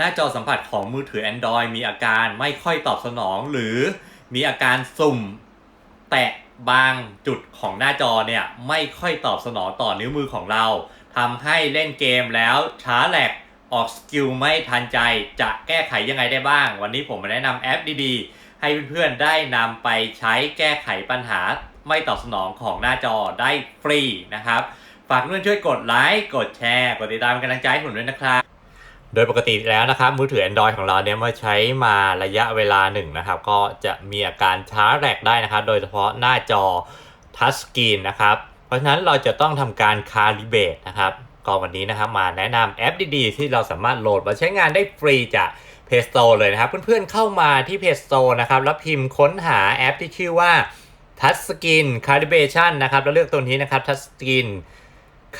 หน้าจอสัมผัสของมือถือ Android มีอาการไม่ค่อยตอบสนอง หรือมีอาการสุ่ม แตะบางจุดของหน้าจอเนี่ยไม่ค่อยตอบสนองต่อนิ้วมือของเราทำให้เล่นเกมแล้วช้าแหลกออกสกิลไม่ทันใจจะแก้ไขยังไงได้บ้าง วันนี้ผมมาแนะนำแอปดีๆ ให้เพื่อนๆได้นำไปใช้แก้ไขปัญหาไม่ตอบสนองของหน้าจอได้ฟรีนะครับ ฝากเพื่อนช่วยกดไลค์ กดแชร์ กดติดตามเป็นกำลังใจให้ผมด้วยนะครับ โดยปกติแล้วนะครับมือถือ Android ของเราเนี่ยเมื่อใช้มาระยะเวลาหนึ่งนะครับ ก็จะมีอาการช้าแรกได้นะครับ โดยเฉพาะหน้าจอทัชสกรีนนะครับ เพราะฉะนั้นเราจะต้องทำการคาลิเบตนะครับก็วันนี้นะครับมาแนะนำแอปดีๆ ที่เราสามารถโหลดมาใช้งานได้ฟรีจาก Play Store เลยนะครับ เพื่อนๆเข้ามาที่ Play Store นะครับแล้วพิมพ์ค้นหาแอปที่ชื่อว่า Touchscreen Calibration นะครับแล้วเลือกตัวนี้นะครับ Touchscreen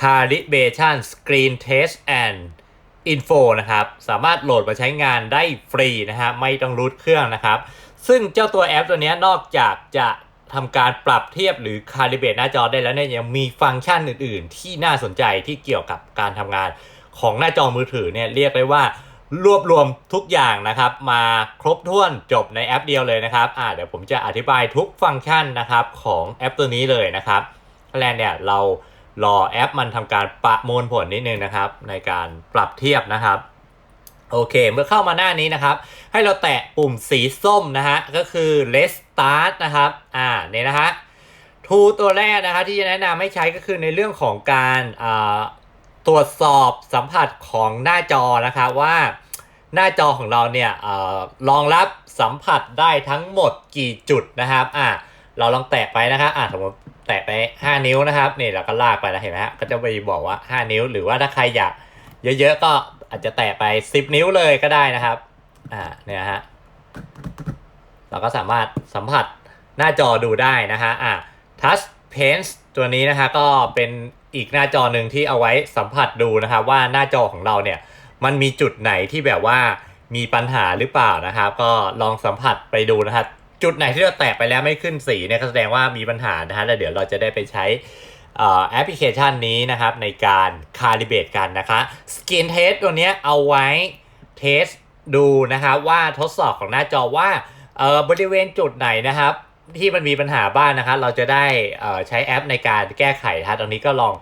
Calibration Screen Test and Info นะครับ สามารถโหลดมาใช้งานได้ฟรีนะฮะไม่ต้องรูดเครื่องนะครับ ซึ่งเจ้าตัวแอปตัวนี้นอกจากจะทำการปรับเทียบหรือคาลิเบตหน้าจอได้แล้วเนี่ยยังมีฟังก์ชันอื่น ๆ ที่น่าสนใจที่เกี่ยวกับการทำงานของหน้าจอมือถือเนี่ยเรียกได้ว่ารวบรวมทุกอย่างนะครับ มาครบถ้วนจบในแอปเดียวเลยนะครับอ่าเดี๋ยวผมจะอธิบายทุกฟังก์ชันนะครับของแอปตัวนี้เลยนะครับแรกเนี่ยเรา รอแอปมันทำการประมวลผลนิดนึงนะครับ ในการปรับเทียบนะครับโอเค เมื่อเข้ามาหน้านี้นะครับ ให้เราแตะปุ่มสีส้มนะฮะ ก็คือ Let's Start นะครับ อ่า เนี่ยนะฮะ ทูตัวแรกนะครับที่จะแนะนำให้ใช้ก็คือในเรื่องของการตรวจสอบสัมผัสของหน้าจอนะครับว่าหน้าจอของเราเนี่ยอรองรับสัมผัสได้ทั้งหมดกี่จุดนะครับ อ่าเราลองแตะไปนะครับ อ่าสมมติ แตะไป 5 นิ้วนะครับนี่เราก็ลากไปแล้วเห็นไหมฮะก็จะไปบอกว่า 5 นิ้ว หรือว่าถ้าใครอยากเยอะๆก็อาจจะแตะไป 10 นิ้วเลยก็ได้นะครับอ่าเนี่ยฮะเราก็สามารถสัมผัสหน้าจอดูได้นะฮะอ่า Touch Paint ตัวนี้นะฮะก็เป็นอีกหน้าจอหนึ่งที่เอาไว้สัมผัสดูนะครับว่าหน้าจอของเราเนี่ยมันมีจุดไหนที่แบบว่ามีปัญหาหรือเปล่านะครับ ก็ลองสัมผัสไปดูนะครับ จุดไหนที่เราแตะไปแล้วไม่ขึ้นสีเนี่ยก็แสดงว่ามีปัญหานะฮะแล้วเดี๋ยวเราจะได้ไปใช้แอปพลิเคชันนี้นะครับในการคาลิเบตกันนะคะ Skin Test ตัวนี้เอาไว้เทสดูนะครับว่าทดสอบของหน้าจอว่าบริเวณจุดไหนนะครับ ที่มันมีปัญหาบ้างนะครับเราจะได้ใช้แอปในการแก้ไขนะตรงนี้ก็ลอง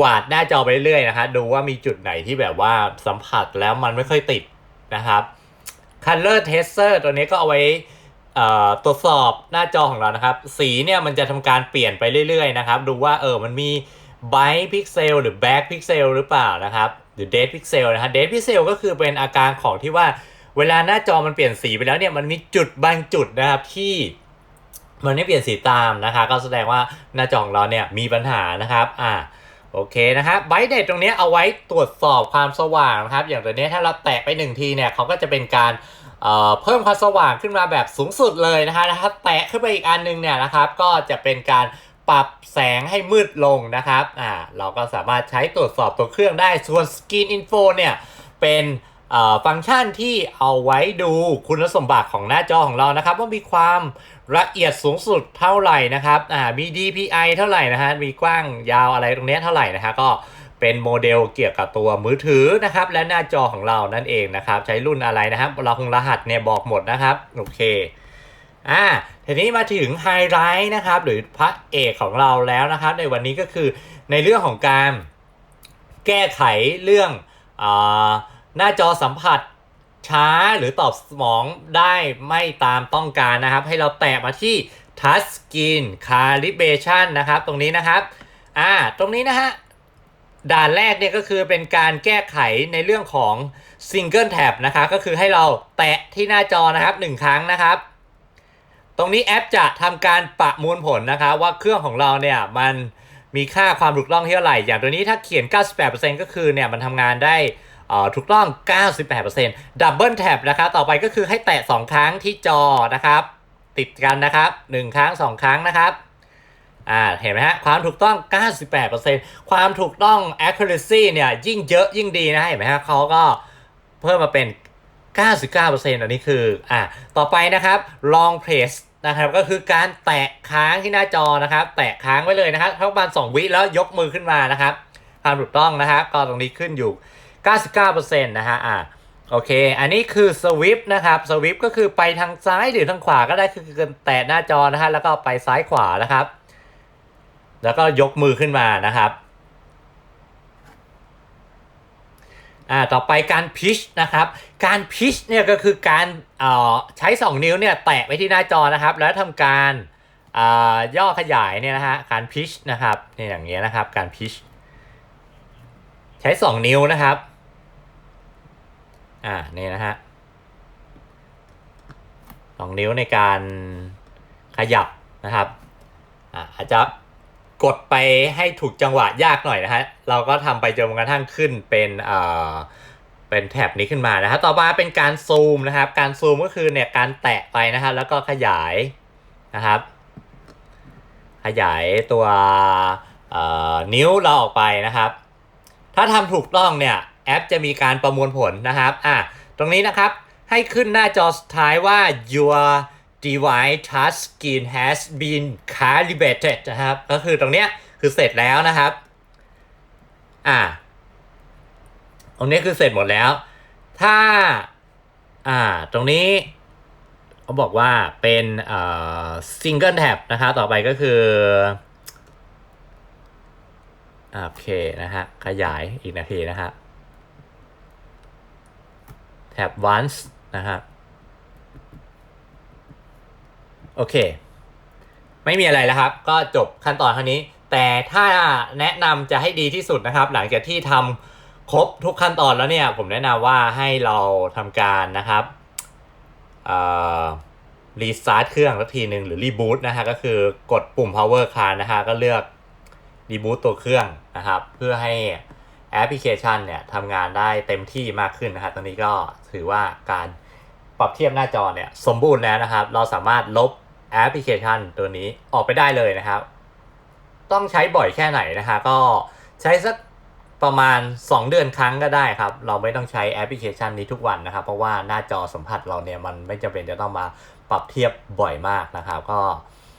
กวาดหน้าจอไปเรื่อยๆนะครับดูว่ามีจุดไหนที่แบบว่าสัมผัสแล้วมันไม่ค่อยติดนะครับ Color Tester ตัวนี้ก็เอาไว้ ตรวจสอบหน้าจอของเรานะครับ สีเนี่ยมันจะทำการเปลี่ยนไปเรื่อยๆนะครับ ดูว่าเออมันมี Bright Pixel หรือ Black Pixel หรือเปล่านะครับ หรือ Dead Pixel นะฮะ Dead Pixel ก็คือเป็นอาการของที่ว่าเวลาหน้าจอมันเปลี่ยนสีไปแล้วเนี่ยมันมีจุดบางจุดนะครับที่มันไม่เปลี่ยนสีตามนะคะ ก็แสดงว่าหน้าจอของเราเนี่ยมีปัญหานะครับอ่าโอเคนะครับไบเดตตรงนี้เอาไว้ตรวจสอบความสว่างนะครับ อย่างตัวนี้ถ้าเราแตะไปหนึ่งทีเนี่ยเขาก็จะเป็นการ เพิ่มความสว่างขึ้นมาแบบสูงสุดเลยนะคะถ้าแตะขึ้นไปอีกอันนึงเนี่ยนะครับ ก็จะเป็นการปรับแสงให้มืดลงนะครับ อ่า เราก็สามารถใช้ตรวจสอบตัวเครื่องได้ ส่วน Skin Info เนี่ยเป็นฟังก์ชันที่เอาไว้ดูคุณสมบัติของหน้าจอของเรานะครับ ว่ามีความละเอียดสูงสุดเท่าไหร่นะครับ อ่า มี DPI เท่าไหร่นะฮะ มีกว้างยาวอะไรตรงนี้เท่าไหร่นะฮะ ก็ เป็นโมเดลเกี่ยวกับตัวมือถือนะครับ และหน้าจอของเรานั่นเองนะครับ ใช้รุ่นอะไรนะครับเราคงรหัสเนี่ยบอกหมดนะครับ โอเคอ่าทีนี้มาถึงไฮไลท์นะครับ หรือพระเอกของเราแล้วนะครับ ในวันนี้ก็คือในเรื่องของการแก้ไขเรื่องอหน้าจอสัมผัสช้าหรือตอบสมองได้ไม่ตามต้องการนะครับ ให้เราแตะมาที่ Touch Screen Calibration นะครับ ตรงนี้นะครับ อ่า ตรงนี้นะฮะ ด่านแรกเนี่ยก็คือเป็นการแก้ไขในเรื่องของ Single Tap นะคะก็คือให้เราแตะที่หน้าจอนะครับ 1 ครั้งนะครับ ตรงนี้แอปจะทำการประมวลผลนะคะว่าเครื่องของเราเนี่ยมันมีค่าความถูกต้องเท่าไหร่ อย่างตัวนี้ถ้าเขียน 98%ก็คือเนี่ยมันทำงานได้ถูกต้อง 98%ดับเบิลแท็บนะครับ ต่อไปก็คือให้แตะ 2 ครั้งที่จอนะครับ ติดกันนะครับ 1 ครั้ง 2 ครั้งนะครับ อ่าเห็นไหมฮะความถูกต้อง 98%ความถูกต้อง accuracy เนี่ยยิ่งเยอะยิ่งดีนะเห็นไหมฮะเขาก็เพิ่มมาเป็น 99%อันนี้คืออ่าต่อไปนะครับ long press นะครับก็คือการแตะค้างที่หน้าจอนะครับ แตะค้างไว้เลยนะครับประมาณ2วิแล้วยกมือขึ้นมานะครับความถูกต้องนะครับก็ตรงนี้ขึ้นอยู่ 99%นะฮะอ่าโอเค อันนี้คือสวิปนะครับสวิปก็คือไปทางซ้ายหรือทางขวาก็ได้คือแตะหน้าจอนะฮะแล้วก็ไปซ้ายขวานะครับ แล้วก็ยกมือขึ้นมานะครับอ่าต่อไปการพิชนะครับ การพิชเนี่ยก็คือการเอ่อใช้ 2 นิ้วเนี่ยแตะไปที่หน้าจอนะครับ แล้วทำการอ่าย่อขยายเนี่ยนะฮะการพิชนะครับเนี่ยอย่างเงี้ยนะครับการพิชใช้ 2 นิ้วนะครับอ่านี่นะฮะสองนิ้วในการขยับนะครับอ่าอาจจะ กดไปให้ถูกจังหวะยากหน่อยนะฮะ เราก็ทำไปจนกระทั่งขึ้นเป็นเอ่อเป็นแท็บนี้ขึ้นมานะฮะ ต่อมาเป็นการซูมนะครับ การซูมก็คือเนี่ยการแตะไปนะฮะแล้วก็ขยายนะครับ ขยายตัวเอ่อนิ้วเราออกไปนะครับ ถ้าทำถูกต้องเนี่ยแอปจะมีการประมวลผลนะครับ อะ ตรงนี้นะครับให้ขึ้นหน้าจอสุดท้ายว่า your device touch screen has been calibrated นะครับ ก็คือตรงเนี้ยคือเสร็จแล้วนะครับ อะตรงนี้คือเสร็จหมดแล้ว ถ้า อ่า ตรงนี้เขาบอกว่าเป็นเอ่อ single tab นะครับ ต่อไปก็คือ โอเคนะฮะ ขยายอีกนาทีนะฮะแท็บ once นะครับ โอเค ไม่มีอะไรแล้วครับ ก็จบขั้นตอนเท่านี้ แต่ถ้าแนะนำจะให้ดีที่สุดนะครับ หลังจากที่ทำครบทุกขั้นตอนแล้วเนี่ย ผมแนะนำว่าให้เราทำการนะครับรีสตาร์ทเครื่องสักทีหนึ่งหรือรีบูตนะฮะก็คือกดปุ่ม power card นะฮะก็เลือกรีบูตตัวเครื่องนะครับ เพื่อให้แอปพลิเคชันเนี่ยทำงานได้เต็มที่มากขึ้นนะครับตอนนี้ก็ถือว่าการปรับเทียบหน้าจอเนี่ยสมบูรณ์แล้วนะครับ เราสามารถลบ แอปพลิเคชันตัวนี้ออกไปได้เลยนะครับ ต้องใช้บ่อยแค่ไหนนะฮะก็ใช้สักประมาณ 2 เดือนครั้งก็ได้ครับ เราไม่ต้องใช้แอปพลิเคชันนี้ทุกวันนะครับ เพราะว่าหน้าจอสัมผัสเราเนี่ยมันไม่จำเป็นจะต้องมาปรับเทียบบ่อยมากนะครับ ก็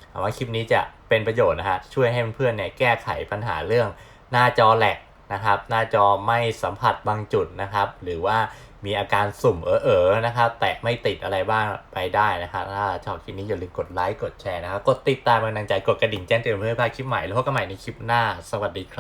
หวังว่าคลิปนี้จะเป็นประโยชน์นะฮะช่วยให้เพื่อนๆเนี่ยแก้ไขปัญหาเรื่องหน้าจอแหลกนะครับ หน้าจอไม่สัมผัสบางจุดนะครับ หรือว่า มีอาการสุ่มเออๆนะครับ แตะไม่ติดอะไรบ้างไปได้นะครับถ้าชอบคลิปนี้อย่าลืมกดไลค์กดแชร์นะครับ กดติดตามเป็นกำลังใจกดกระดิ่งแจ้งเตือนเพื่อไม่พลาดคลิปใหม่แล้วพบกันใหม่ในคลิปหน้า สวัสดีครับ